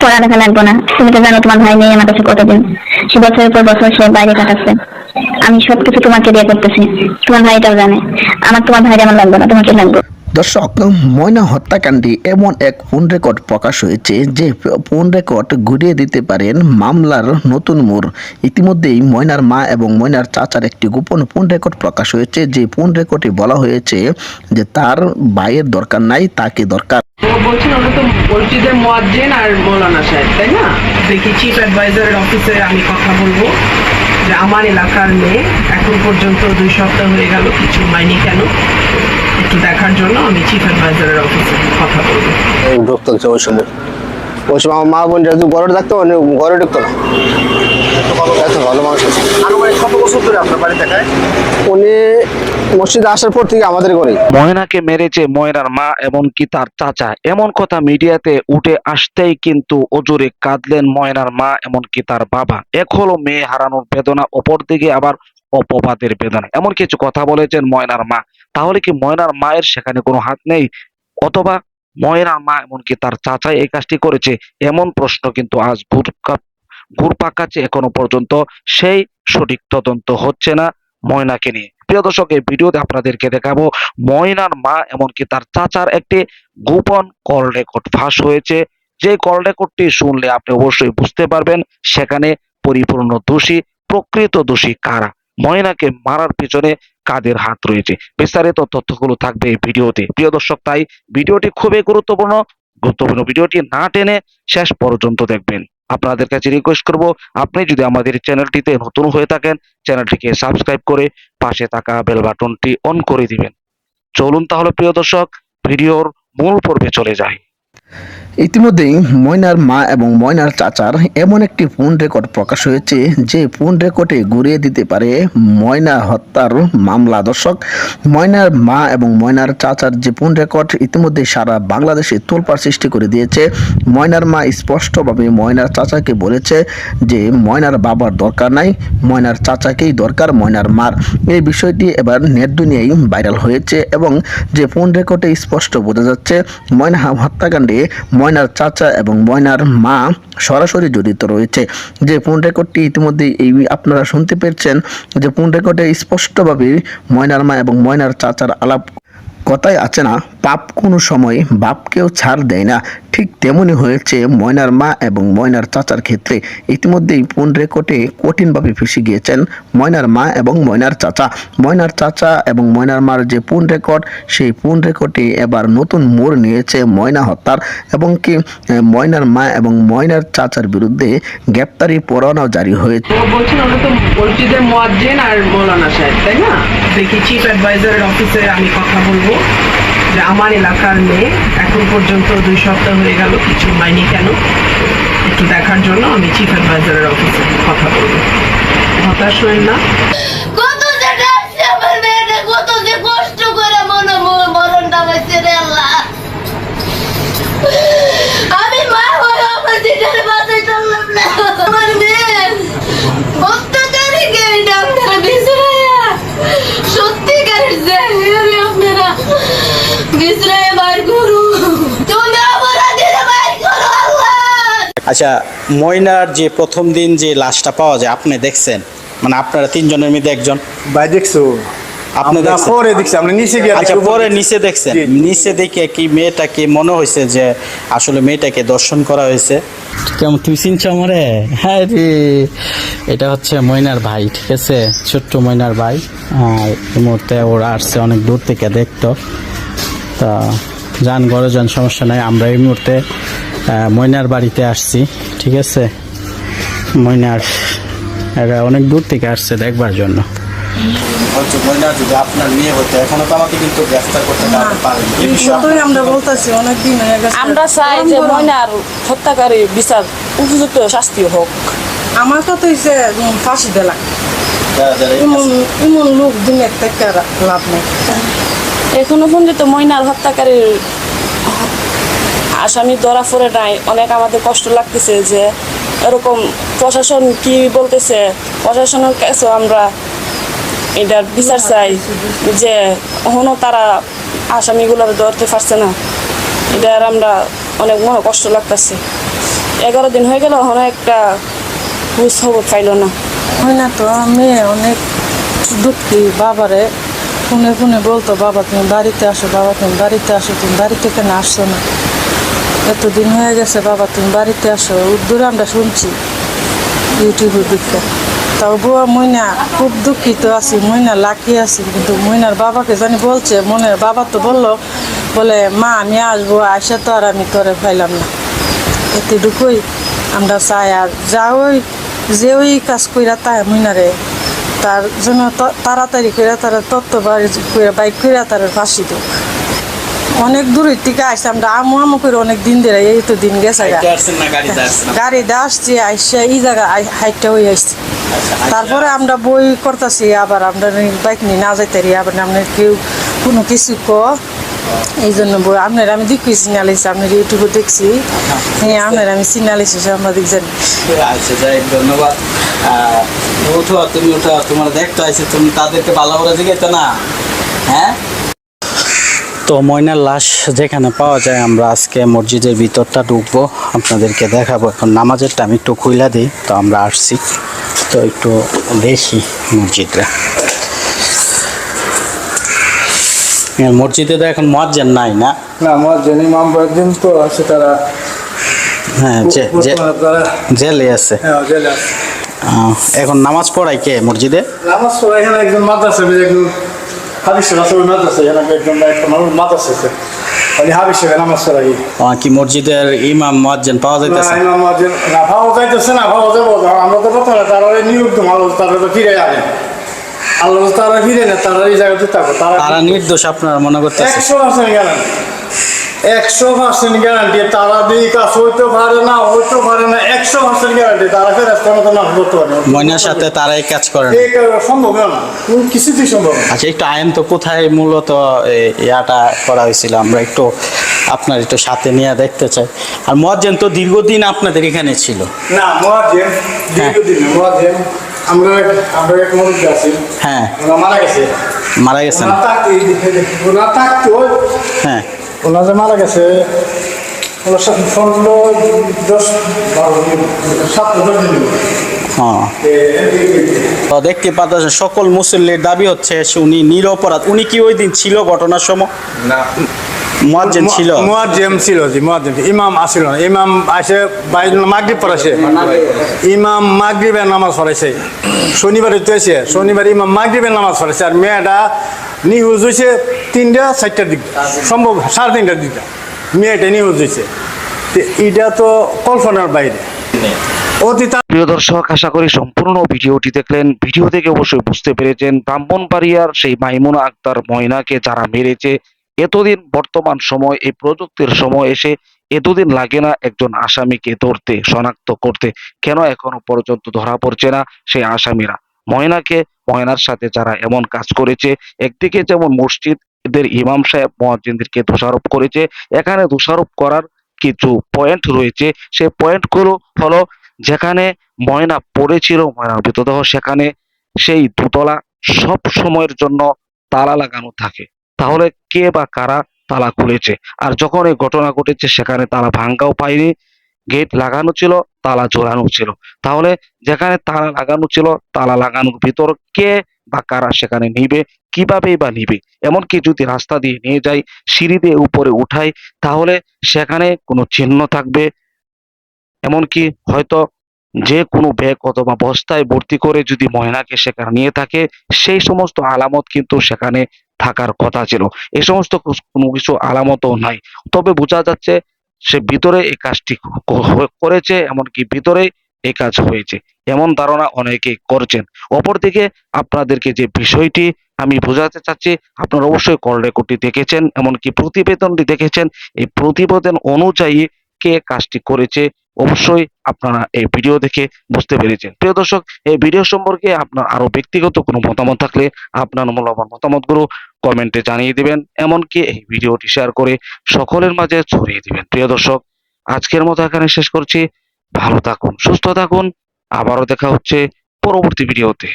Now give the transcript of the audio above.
পড়ালেখা লাগবো না। তুমি তো জানো তোমার ভাই নেই আমার কাছে কতদিন? সে বছরের পর বছর সে বাইরে কাটাচ্ছে। আমি সবকিছু তোমাকে দিয়ে করতেছি। তোমার ভাইটাও জানে। আমার তোমার ভাই আমার লাগবে না, তোমাকে লাগবে। দর্শক, ময়না হত্যাকাণ্ডে এমন এক ফোন রেকর্ড প্রকাশ হয়েছে যে ফোন রেকর্ড ঘুরিয়ে দিতে পারেন মামলার নতুন মোড়। ইতিমধ্যেই ময়নার মা এবং ময়নার চাচার একটি গোপন ফোন রেকর্ড প্রকাশ হয়েছে যে ফোন রেকর্ডে বলা হয়েছে যে তার ভাইয়ের দরকার নাই, তাকে দরকার অফিসে আমি কথা বলব যে আমার এলাকার মেয়ে এখন পর্যন্ত দুই সপ্তাহ হয়ে গেল কিছু হয়নি কেন? একটু দেখার জন্য আমি চিফ অ্যাডভাইজারের অফিসে কথা বলব। ঢুকতো ওই সময় ওই সময় আমার মা বোন যদি ঘরে থাকতো মানে ঘরে ঢুকতো না। এত ভালো মানুষ আছে। কত বছর ধরে আপনার বাড়ি দেখায় উনি মসজিদে আসার পর থেকে আমাদের ঘরে ময়নাকে মেরেছে ময়নার মা এমনকি তার চাচা। এমন কথা মিডিয়াতে উঠে আসতেই কিন্তু অজুরে কাঁদলেন ময়নার মা এমনকি তার বাবা। এক হলো মেয়ে হারানোর বেদনা অপর দিকে আবার অপবাদের বেদনা। এমন কিছু কথা বলেছেন ময়নার মা। তাহলে কি ময়নার মায়ের সেখানে কোনো হাত নেই? অথবা ময়নার মা এমনকি তার চাচাই এই কাজটি করেছে? এমন প্রশ্ন কিন্তু আজ ঘুরকা ঘুরপাক খাচ্ছে এখনও পর্যন্ত। সেই সঠিক তদন্ত হচ্ছে না ময়নাকে নিয়ে। প্রিয় দর্শক, এই ভিডিওতে আপনাদেরকে দেখাবো, ময়নার মা এমনকি তার চাচার একটি গোপন কল রেকর্ড ফাঁস হয়েছে। যে কল রেকর্ডটি শুনলে আপনি অবশ্যই বুঝতে পারবেন, সেখানে পরিপূর্ণ দোষী, প্রকৃত দোষী কারা? ময়নাকে মারার পিছনে কাদের হাত রয়েছে। বিস্তারিত তথ্যগুলো থাকবে এই ভিডিওতে। প্রিয় দর্শক, তাই ভিডিওটি খুবই গুরুত্বপূর্ণ। গুরুত্বপূর্ণ ভিডিওটি না টেনে শেষ পর্যন্ত দেখবেন। আপনাদের কাছে রিকোয়েস্ট করব, আপনি যদি আমাদের চ্যানেলটিতে নতুন হয়ে থাকেন, চ্যানেলটিকে সাবস্ক্রাইব করে পাশে থাকা বেল বাটনটি অন করে দিবেন। চলুন তাহলে, প্রিয় দর্শক, ভিডিওর মূল পর্বে চলে যায় ইতিমধ্যেই ময়নার মা এবং ময়নার চাচার এমন একটি ফোন রেকর্ড প্রকাশ হয়েছে যে ফোন রেকর্ডে ঘুরিয়ে দিতে পারে ময়না হত্যার মামলা দর্শক। ময়নার মা এবং ময়নার চাচার যে ফোন রেকর্ড ইতিমধ্যে সারা বাংলাদেশে তোলপাড় সৃষ্টি করে দিয়েছে। ময়নার মা স্পষ্টভাবে ময়নার চাচাকে বলেছে যে ময়নার বাবার দরকার নাই, ময়নার চাচাকেই দরকার ময়নার মার। এই বিষয়টি এবার নেট দুনিয়ায় ভাইরাল হয়েছে এবং যে ফোন রেকর্ডে স্পষ্ট বোঝা যাচ্ছে, ময়না হত্যাকাণ্ডে ময়নার চাচা এবং ময়নার মা সরাসরি জড়িত রয়েছে। যে ফোন রেকর্ডটি ইতিমধ্যে এই আপনারা শুনতে পেরেছেন, যে ফোন রেকর্ডে স্পষ্টভাবে ময়নার মা এবং ময়নার চাচার আলাপ কথাই আছে না, পাপ কোনো সময় বাপকেও ছাড় দেয় না। ঠিক তেমনই হয়েছে ময়নার মা এবং ময়নার চাচার ক্ষেত্রে। ইতিমধ্যেই ফোন রেকর্ডে কঠিনভাবে ফেসে গিয়েছেন ময়নার মা এবং ময়নার চাচা। ময়নার চাচা এবং ময়নার মার যে ফোন রেকর্ড, সেই ফোন রেকর্ডে এবার নতুন মোড় নিয়েছে ময়না হত্যার এবং কি ময়নার মা এবং ময়নার চাচার বিরুদ্ধে গ্রেপ্তারি পরোয়ানাও জারি হয়েছে। মসজিদের মোয়াজ্জেন আর মৌলানা সাহেব তাই না? দেখি চিফ অ্যাডভাইজারের অফিসে আমি কথা বলব। যে আমার এলাকার মেয়ে এখন পর্যন্ত দুই সপ্তাহ হয়ে গেল কিছু হয়নি কেন? একটু দেখার জন্য আমি চিফ অ্যাডভাইজারের অফিসে কথা বলব। হতাশ হয়েন না? আচ্ছা ময়নার যে প্রথম দিন যে লাশটা পাওয়া যায় আপনি দেখছেন? মানে আপনারা তিনজনের মধ্যে একজন। ভাই দেখছ? আপনি পরে দেখছি আমরা নিচে গিয়ে আচ্ছা পরে নিচে দেখছেন। নিচে দেখে কি মেয়েটাকে মনে হয়েছে যে আসলে মেয়েটাকে দর্শন করা হয়েছে? কেমন তুমি চিনছো আমারে? হ্যাঁ রে এটা হচ্ছে ময়নার ভাই ঠিক আছে? ছোট্ট ময়নার ভাই। আর এই মুহূর্তে ওরা আসছে অনেক দূর থেকে দেখতো। তা যান ঘরে যান সমস্যা নাই। আমরা এই মুহূর্তে ময়নার বাড়িতে আসছি ঠিক আছে? ময়নার এরা অনেক দূর থেকে আসছে দেখবার জন্য। হচ্ছে ময়না যদি আপনার মেয়ে হতো এখনও তো আমাকে কিন্তু গ্রেফতার করতে পারেনি এই বিষয়ে আমরা বলতেছি আমরা চাই যে ময়নার হত্যাকারী বিচার উপযুক্ত শাস্তি হোক। আমার কথা ফাঁসি দিলা। এই এমন এমন লোক থেকে লাভ নেই। এখনও পর্যন্ত ময়নার হত্যাকারীর আসামি ধরা পড়ে নাই। অনেক আমাদের কষ্ট লাগতেছে যে এরকম প্রশাসন কি বলতেছে? প্রশাসনের কাছে আমরা এটার বিচার চাই যে এখনও তারা আসামিগুলো ধরতে পারছে না। এটার আমরা অনেক মনে কষ্ট লাগতেছে। এগারো দিন হয়ে গেল, এখন একটা হুশ খবর পাইল না। হয় না তো মেয়ে অনেক দুঃখী। বাবারে ফোনে ফোনে বলতো, বাবা তুমি বাড়িতে আসো, বাবা তুমি বাড়িতে আসো, তুমি বাড়িতে কেন আসছো না? এতদিন হয়ে গেছে, বাবা, তুমি বাড়িতে আসো। দূরে আমরা শুনছি ইউটিউবে দেখতে তাও বুয়া ময়না খুব দুঃখিত আছি, মইনা লাকি আছি, কিন্তু মইনার বাবাকে জানি বলছে, মনের বাবা তো বলল, বলে, মা, আমি আসব আসে তো আর আমি তোরে পাইলাম না। এতটুকুই আমরা চাই, আর যা ওই, যে ওই কাজ কইরা তাই মইনারে, তার জন্য তাড়াতাড়ি করে তারা তত্ত্ব বাড়ি করে বাইক করে তার ফাঁসি দেব অনেক দূর থেকে আসছে আমরা আমু আমু করে অনেক দিন ধরে এই তো দিন গেছে গা। হাইটে আসছেন না গাড়িতে আসছি আইসা এই জায়গা হাইটটা হয়ে আসছি। তারপরে আমরা বই করতেছি আবার আমরা বাইক নিয়ে না যাইতে আবার আমরা কেউ কোনো কিছু ক। এই জন্য বই আপনার আমি দেখি সিনালিছি আপনার ইউটিউবে দেখছি। হ্যাঁ আপনার আমি সিনালিছি সাংবাদিক জানি আচ্ছা যাই ধন্যবাদ। উঠো তুমি উঠো তোমার দেখতে আইছে তুমি তাদেরকে ভালো করে জিজ্ঞেস না। হ্যাঁ? তো ময়নার লাশ যেখানে পাওয়া যায় আমরা আজকে মসজিদের ভিতরটা ঢুকবো আপনাদেরকে দেখাবো। এখন নামাজের টাইম একটু খুইলা দিই তো আমরা আসছি। তো একটু দেখি মসজিদটা। মসজিদে তো এখন মজ্জেন নাই না? না আমার জেনে ইমাম কয়েকদিন তো আছে তারা হ্যাঁ জেলে আছে। হ্যাঁ এখন নামাজ পড়ায় কে মসজিদে? নামাজ পড়া এখানে একজন মাদ্রাসা একজন আছে ওই মাদ্রাসা এখানে একজন একটা মানুষ মাদ্রাসা আছে মানে হাদিস নামাজ পড়াই আহ, কি মসজিদের ইমাম মুয়াজ্জিন পাওয়া না যাইতেছে? ইমাম মাদ্রাসা না পাওয়া যাইতেছে না পাওয়া যাব আমরা তো বর্তমানে তারা নিয়োগ তো ভালো তারা তো ফিরে আনে আল্লাহ তারা ফিরে না তারা এই জায়গাতে থাকো তারা তারা নির্দোষ আপনার মনে করতেছে একশো আছে গ্যারান্টি একশো পার্সেন্ট গ্যারান্টি তারা দিয়ে কাজ হইতে পারে না হইতে পারে না একশো পার্সেন্ট গ্যারান্টি তারা ফেরাস্তার মতো না করতে পারে। ময়নার সাথে তারাই কাজ এই কাজ সম্ভব না। কিছুতেই সম্ভব আচ্ছা একটু আইন তো কোথায় মূলত ইয়াটা করা হয়েছিল? আমরা একটু আপনার একটু সাথে নিয়ে দেখতে চাই। আর মুয়াজ্জিন তো দীর্ঘদিন আপনাদের এখানে ছিল। না মহাজেন দীর্ঘদিন মহাজেন আমরা আমরা এক মুরব্বী আছি। হ্যাঁ। মারা গেছে। মারা গেছেন? থাকতে। হ্যাঁ। ওনার যে মারা গেছে ওনার সাথে পনেরো দশ বারো দিন সাত হ্যাঁ। দেখতে পাচ্ছেন সকল মুসল্লির দাবি হচ্ছে উনি নিরপরাধ। উনি কি ওই দিন ছিল ঘটনার সময়? মুয়াজ্জিন ছিল। মুয়াজ্জিম ছিল জি মুয়াজ্জিম ইমাম আসিল না। ইমাম আসে বাইর মাগরিব পড়াছে ইমাম মাগরিবের নামাজ পড়াইছে। শনিবারে তো এসে শনিবার ইমাম মাগরিবের নামাজ পড়াইছে। আর মেয়েটা নিউজ হয়েছে তিনটা চারটার দিক সম্ভব সাড়ে তিনটার দিকটা মেয়েটা নিউজ হয়েছে এটা তো কল্পনার বাইরে। প্রিয় দর্শক আশা করি সম্পূর্ণ ভিডিওটি দেখলেন। ভিডিও থেকে অবশ্যই বুঝতে পেরেছেন ব্রাহ্মণবাড়িয়ার সেই মাইমুনা আক্তার ময়নাকে যারা মেরেছে এতদিন বর্তমান সময়, এই প্রযুক্তির সময় এসে এতদিন লাগে না একজন আসামিকে ধরতে, শনাক্ত করতে। কেন এখনও পর্যন্ত ধরা পড়ছে না সেই আসামিরা? ময়নাকে, ময়নার সাথে যারা এমন কাজ করেছে, একদিকে যেমন মসজিদের ইমাম সাহেব মহাজিনদেরকে দোষারোপ করেছে, এখানে দোষারোপ করার কিছু পয়েন্ট রয়েছে। সেই পয়েন্টগুলো হলো যেখানে ময়না পড়েছিল ময়নার মৃতদেহ, সেখানে সেই দুতলা সব সময়ের জন্য তালা লাগানো থাকে। তাহলে কে বা কারা তালা খুলেছে? আর যখন এই ঘটনা ঘটেছে, সেখানে তালা ভাঙ্গাও পায়নি, গেট লাগানো ছিল, তালা ঝোলানো ছিল। তাহলে যেখানে তালা লাগানো ছিল, তালা লাগানোর ভিতর কে বা কারা সেখানে নিবে, কিভাবেই বা নিবে? এমনকি যদি রাস্তা দিয়ে নিয়ে যায়, সিঁড়ি দিয়ে উপরে উঠাই তাহলে সেখানে কোনো চিহ্ন থাকবে। এমনকি হয়তো যে কোনো ব্যাগ অথবা বস্তায় ভর্তি করে যদি ময়নাকে সেখানে নিয়ে থাকে, সেই সমস্ত আলামত কিন্তু সেখানে থাকার কথা ছিল। এ সমস্ত কোনো কিছু আলামতও নাই। তবে বোঝা যাচ্ছে সে ভিতরে এই কাজটি করেছে, এমনকি ভিতরে এই কাজ হয়েছে। এমন ধারণা অনেকেই করছেন। অপরদিকে আপনাদেরকে যে বিষয়টি আমি বোঝাতে চাচ্ছি, আপনারা অবশ্যই কল রেকর্ডটি দেখেছেন, এমনকি প্রতিবেদনটি দেখেছেন। এই প্রতিবেদন অনুযায়ী কে কাজটি করেছে অবশ্যই আপনারা এই ভিডিও দেখে বুঝতে পেরেছেন। প্রিয় দর্শক, এই ভিডিও সম্পর্কে আপনার আরও ব্যক্তিগত কোনো মতামত থাকলে আপনার মূল্যবান মতামতগুলো কমেন্টে জানিয়ে দিবেন, এমনকি এই ভিডিওটি শেয়ার করে সকলের মাঝে ছড়িয়ে দিবেন। প্রিয় দর্শক, আজকের মতো এখানে শেষ করছি। ভালো থাকুন, সুস্থ থাকুন। আবারও দেখা হচ্ছে পরবর্তী ভিডিওতে